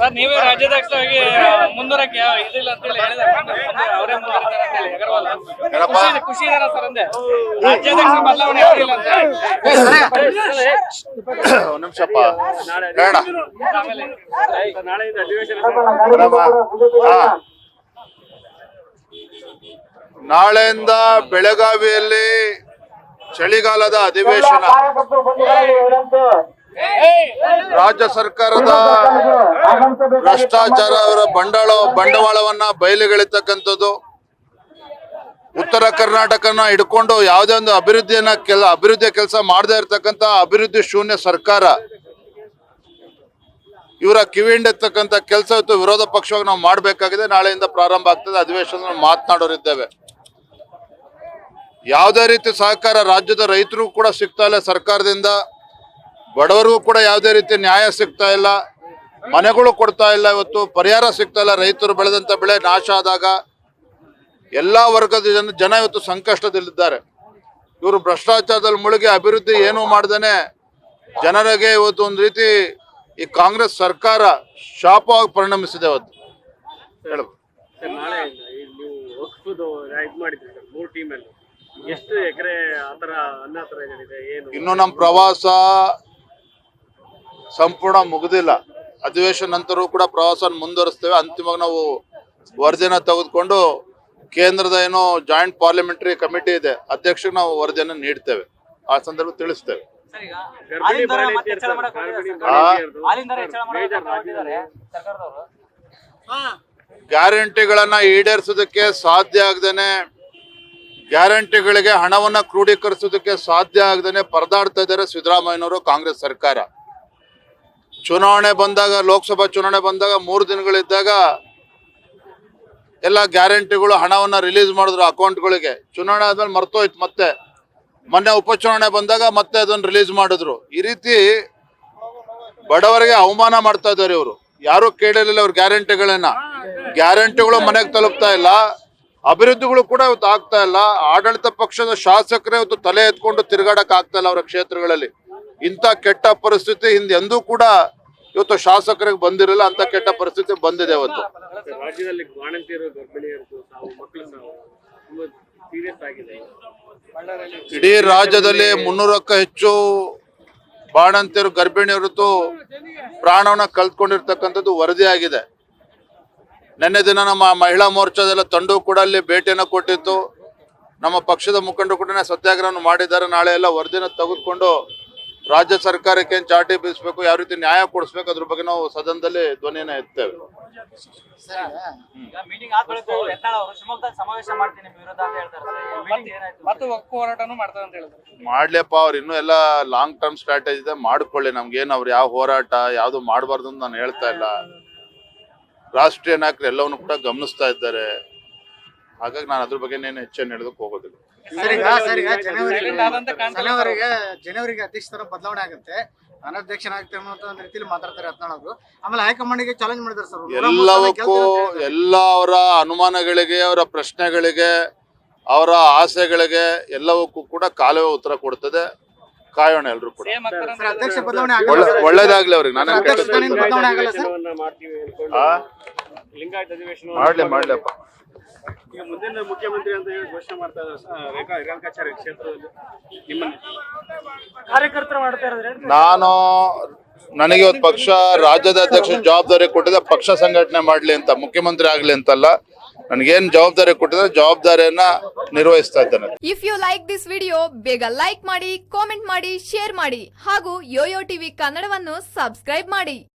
Sir ನೀವೇ ರಾಜ್ಯಾಧ್ಯಕ್ಷರಾಗಿ ಮುಂದುವರಕ್ಕೆ ಇದಿಲ್ಲ ಅಂತ ಹೇಳಿದಾರೆ ಅವರೇ ಅಗರ್ವಾಲ್? ಖುಷಿ- ಖುಷಿ ಇದಾರ ಸರ್ ಅಂದೆ. ರಾಜ್ಯಾಧ್ಯಕ್ಷ ಬದಲಾವಣೆ ಆಗಿಲ್ಲ ಅಂತ ಒಂದ್ ನಿಮಿಷಪ್ಪ. ಬೇಡ. ಆಮೇಲೆ ನಾಳೆಯಿಂದ ಅಧಿವೇಶನ. ಬರಮ್ಮ. ಹಾ. ನಾಳೆಯಿಂದ ಬೆಳಗಾವಿಯಲ್ಲಿ ಚಳಿಗಾಲದ ಅಧಿವೇಶನ ರಾಜ್ಯ ಸರ್ಕಾರದ ಭ್ರಷ್ಟಾಚಾರ ಅವರ ಬಂಡವಾಳ ಬಂಡವಾಳವನ್ನ ಬಯಲಿಗೆಳಿತಕ್ಕಂಥದ್ದು. ಉತ್ತರ ಕರ್ನಾಟಕನ ಹಿಡ್ಕೊಂಡು ಯಾವುದೇ ಒಂದು ಅಭಿವೃದ್ಧಿಯನ್ನ ಕೆಲ ಅಭಿವೃದ್ಧಿಯ ಕೆಲಸ ಮಾಡದೇ ಇರತಕ್ಕಂತ ಅಭಿವೃದ್ಧಿ ಶೂನ್ಯ ಸರ್ಕಾರ, ಇವರ ಕಿವಿಂಡಿರ್ತಕ್ಕಂಥ ಕೆಲಸ ಇವತ್ತು ವಿರೋಧ ಪಕ್ಷವಾಗಿ ನಾವು ಮಾಡಬೇಕಾಗಿದೆ. ನಾಳೆಯಿಂದ ಪ್ರಾರಂಭ ಆಗ್ತದೆ. ಅಧಿವೇಶನ ಮಾತನಾಡೋರಿದ್ದೇವೆ. ಯಾವುದೇ ರೀತಿ ಸಹಕಾರ ರಾಜ್ಯದ ರೈತರು ಕೂಡ ಸಿಗ್ತಾ ಇಲ್ಲ ಸರ್ಕಾರದಿಂದ. ಬಡವರಿಗೂ ಕೂಡ ಯಾವುದೇ ರೀತಿ ನ್ಯಾಯ ಸಿಗ್ತಾ ಇಲ್ಲ ಮನೆಗಳು ಕೊಡ್ತಾ ಇಲ್ಲ ಇವತ್ತು ಪರಿಹಾರ ಸಿಗ್ತಾ ಇಲ್ಲ ರೈತರು ಬೆಳೆದಂಥ ಬೆಳೆ ನಾಶ ಆದಾಗ ಎಲ್ಲ ವರ್ಗದ ಜನ ಜನ ಇವತ್ತು ಸಂಕಷ್ಟದಲ್ಲಿದ್ದಾರೆ. ಇವರು ಭ್ರಷ್ಟಾಚಾರದಲ್ಲಿ ಮುಳುಗಿ ಅಭಿವೃದ್ಧಿ ಏನೂ ಮಾಡ್ದೇನೆ ಜನರಿಗೆ ಇವತ್ತು ಒಂದು ರೀತಿ ಈ ಕಾಂಗ್ರೆಸ್ ಸರ್ಕಾರ ಶಾಪವಾಗಿ ಪರಿಣಮಿಸಿದೆ ಅವತ್ತು ಹೇಳಬಹುದು ಇನ್ನು ನಮ್ಮ ಪ್ರವಾಸ ಸಂಪೂರ್ಣ ಮುಗಿದಿಲ್ಲ. ಅಧಿವೇಶನ ನಂತರವೂ ಕೂಡ ಪ್ರವಾಸ ಮುಂದುವರಿಸ್ತೇವೆ. ಅಂತಿಮವಾಗಿ ನಾವು ವರದಿನ ತೆಗೆದುಕೊಂಡು ಕೇಂದ್ರದ ಏನೋ ಜಾಯಿಂಟ್ ಪಾರ್ಲಿಮೆಂಟರಿ ಕಮಿಟಿ ಇದೆ ಅಧ್ಯಕ್ಷಕ್ಕೆ ನಾವು ವರದಿಯನ್ನು ನೀಡ್ತೇವೆ. ಆ ಸಂದರ್ಭ ತಿಳಿಸ್ತೇವೆ. ಗ್ಯಾರಂಟಿಗಳನ್ನ ಈಡೇರಿಸೋದಕ್ಕೆ ಸಾಧ್ಯ ಆಗದೇನೆ ಗ್ಯಾರಂಟಿಗಳಿಗೆ ಹಣವನ್ನ ಕ್ರೋಢೀಕರಿಸೋದಕ್ಕೆ ಸಾಧ್ಯ ಆಗದೇನೆ ಪರದಾಡ್ತಾ ಇದ್ದಾರೆ ಸಿದ್ದರಾಮಯ್ಯನವರು ಕಾಂಗ್ರೆಸ್ ಸರ್ಕಾರ. ಚುನಾವಣೆ ಬಂದಾಗ, ಲೋಕಸಭಾ ಚುನಾವಣೆ ಬಂದಾಗ ಮೂರು ದಿನಗಳಿದ್ದಾಗ ಎಲ್ಲ ಗ್ಯಾರಂಟಿಗಳು ಹಣವನ್ನ ರಿಲೀಸ್ ಮಾಡಿದ್ರು ಅಕೌಂಟ್ಗಳಿಗೆ. ಚುನಾವಣೆ ಆದ್ಮೇಲೆ ಮರ್ತೋಯ್ತು ಮತ್ತೆ. ಮೊನ್ನೆ ಉಪಚುನಾವಣೆ ಬಂದಾಗ ಮತ್ತೆ ಅದನ್ನ ರಿಲೀಸ್ ಮಾಡಿದ್ರು. ಈ ರೀತಿ ಬಡವರಿಗೆ ಅವಮಾನ ಮಾಡ್ತಾ ಇದ್ದಾರೆ ಇವರು. ಯಾರು ಕೇಳಿರಲಿಲ್ಲ ಅವ್ರ ಗ್ಯಾರಂಟಿಗಳನ್ನ. ಗ್ಯಾರಂಟಿಗಳು ಮನೆಗೆ ತಲುಪ್ತಾ ಇಲ್ಲ. ಅಭಿವೃದ್ಧಿಗಳು ಕೂಡ ಇವತ್ತು ಆಗ್ತಾ ಇಲ್ಲ. ಆಡಳಿತ ಪಕ್ಷದ ಶಾಸಕರೇ ಇವತ್ತು ತಲೆ ಎತ್ಕೊಂಡು ತಿರುಗಾಡಕ್ ಆಗ್ತಾ ಇಲ್ಲ ಅವರ ಕ್ಷೇತ್ರಗಳಲ್ಲಿ. ಇಂಥ ಕೆಟ್ಟ ಪರಿಸ್ಥಿತಿ ಹಿಂದೆ ಎಂದೂ ಕೂಡ ಇವತ್ತು ಶಾಸಕರಿಗೆ ಬಂದಿರಲಿಲ್ಲ ಅಂತ ಕೆಟ್ಟ ಪರಿಸ್ಥಿತಿ ಬಂದಿದೆ ಇವತ್ತು ರಾಜ್ಯದಲ್ಲಿ ಬಾಣಂತಿಯರು ಮಕ್ಕಳು ಸೀರಿಯಸ್ ಆಗಿದೆ. ಇಡೀ ರಾಜ್ಯದಲ್ಲಿ ಮುನ್ನೂರಕ್ಕೂ ಹೆಚ್ಚು ಬಾಣಂತಿಯರು ಗರ್ಭಿಣಿಯರತು ಪ್ರಾಣವನ್ನ ಕಳ್ಕೊಂಡಿರ್ತಕ್ಕಂಥದ್ದು ವರದಿಯಾಗಿದೆ ನಿನ್ನೆ ದಿನ ನಮ್ಮ ಮಹಿಳಾ ಮೋರ್ಚಾದೆಲ್ಲ ತಂಡು ಕೂಡ ಅಲ್ಲಿ ಭೇಟಿಯನ್ನು ಕೊಟ್ಟಿತ್ತು. ನಮ್ಮ ಪಕ್ಷದ ಮುಖಂಡರು ಕೂಡ ಸತ್ಯಾಗ್ರಹವನ್ನು ಮಾಡಿದ್ದಾರೆ. ನಾಳೆ ಎಲ್ಲ ವರದಿನ ತೆಗೆದುಕೊಂಡು ರಾಜ್ಯ ಸರ್ಕಾರಕ್ಕೆ ಏನ್ ಚಾಟಿ ಬೀಸಬೇಕು ಯಾವ ರೀತಿ ನ್ಯಾಯ ಕೊಡಿಸ್ಬೇಕು ಅದ್ರ ಬಗ್ಗೆ ನಾವು ಸದನದಲ್ಲಿ ಧ್ವನಿಯನ್ನ ಎತ್ತೇವೆ. ಮಾಡ್ಲಪ್ಪ ಅವರು ಶಿವಮೊಗ್ಗದಲ್ಲಿ ಸಮಾವೇಶ ಮಾಡ್ತೀನಿ ನಿಮ್ಮ ಅಂತ ಹೇಳ್ತಾರೆ ಮೀಟಿಂಗ್ ಏನಾಯ್ತು? ಮತ್ತೆ ಒಕ್ಕು ಮಾಡ್ತಾರೆ ಅಂತ ಹೇಳಿದ್ರು. ಮಾಡ್ಲಿಯಪ್ಪ ಅವ್ರು ಇನ್ನೂ ಎಲ್ಲ ಲಾಂಗ್ ಟರ್ಮ್ ಸ್ಟ್ರಾಟಜಿ ಇದೆ ಮಾಡ್ಕೊಳ್ಳಿ. ನಮ್ಗೇನು ಅವ್ರು ಯಾವ ಹೋರಾಟ ಯಾವುದು ಮಾಡಬಾರ್ದು ಅಂತ ನಾನು ಹೇಳ್ತಾ ಇಲ್ಲ. ರಾಷ್ಟ್ರೀಯ ನಾಯಕರು ಎಲ್ಲವನ್ನು ಕೂಡ ಗಮನಿಸ್ತಾ ಇದ್ದಾರೆ. ಹಾಗಾಗಿ ನಾನು ಅದ್ರ ಬಗ್ಗೆ ಹೆಚ್ಚೇನು ಹೇಳೋದಕ್ಕೆ ಹೋಗೋದಿಲ್ಲ. ಸರ್ ಈಗ ಜನವರಿ ಜನವರಿಗೆ ಜನವರಿಗೆ ಅಧ್ಯಕ್ಷರ ತರ ಬದಲಾವಣೆ ಆಗುತ್ತೆ. ಅನಧ್ಯಕ್ಷನಾಗ್ತೇವೆ ಅನ್ನೋ ಒಂದು ರೀತಿಯಲ್ಲಿ ಮಾತಾಡ್ತಾರೆ ರತ್ನಾಳ್ ಅವರು ಆಮೇಲೆ ಹೈಕಮಾಂಡ್ಗೆ ಚಾಲೆಂಜ್ ಮಾಡಿದ್ದಾರೆ ಸರ್ ಎಲ್ಲವಕ್ಕೂ ಅಂತ. ಎಲ್ಲ ಅವರ ಅನುಮಾನಗಳಿಗೆ ಅವರ ಪ್ರಶ್ನೆಗಳಿಗೆ ಅವರ ಆಸೆಗಳಿಗೆ ಎಲ್ಲವಕ್ಕೂ ಕೂಡ ಕಾಲುವೆ ಉತ್ತರ ಕೊಡ್ತದೆ. ಕಾಯೋಣ ಎಲ್ರು ಕೂಡ. ಅಂತ ಒಳ್ಳೇದಾಗ್ಲಿ ಅವ್ರಿಗೆ ನಾನು ಮಾಡ್ಲಿ ಮಾಡ್ಲಪ್ಪ ಈಗ ಮುಂದಿನ ಮುಖ್ಯಮಂತ್ರಿ ಅಂತ ಹೇಳಿ ಘೋಷಣೆ ಮಾಡ್ತಾ ಇದ್ದಾರೆ ರೇಖಾ ಕ್ಷೇತ್ರದಲ್ಲಿ. ನಿಮ್ಮನ್ನ. ಕಾರ್ಯಕರ್ತರು ಮಾಡ್ತಾ ಇರೋದ್ರೆ ನಾನು ನನಗೆ ಇವತ್ತು ಪಕ್ಷ ರಾಜ್ಯದ ಅಧ್ಯಕ್ಷ ಜವಾಬ್ದಾರಿ ಕೊಟ್ಟಿದೆ ಪಕ್ಷ ಸಂಘಟನೆ ಮಾಡ್ಲಿ ಅಂತ ಮುಖ್ಯಮಂತ್ರಿ ಆಗ್ಲಿ ಅಂತಲ್ಲ. ನನಗೇನು ಜವಾಬ್ದಾರಿ ಕೊಟ್ಟಿದ್ರೆ ಜವಾಬ್ದಾರಿಯನ್ನ ನಿರ್ವಹಿಸ್ತಾ ಇದ್ದೇನೆ. If you like this video ಬೇಗ ಲೈಕ್ ಮಾಡಿ ಕಾಮೆಂಟ್ ಮಾಡಿ ಶೇರ್ ಮಾಡಿ ಹಾಗೂ ಯೋಯೋ ಟಿವಿ ಕನ್ನಡವನ್ನು ಸಬ್ಸ್ಕ್ರೈಬ್ ಮಾಡಿ.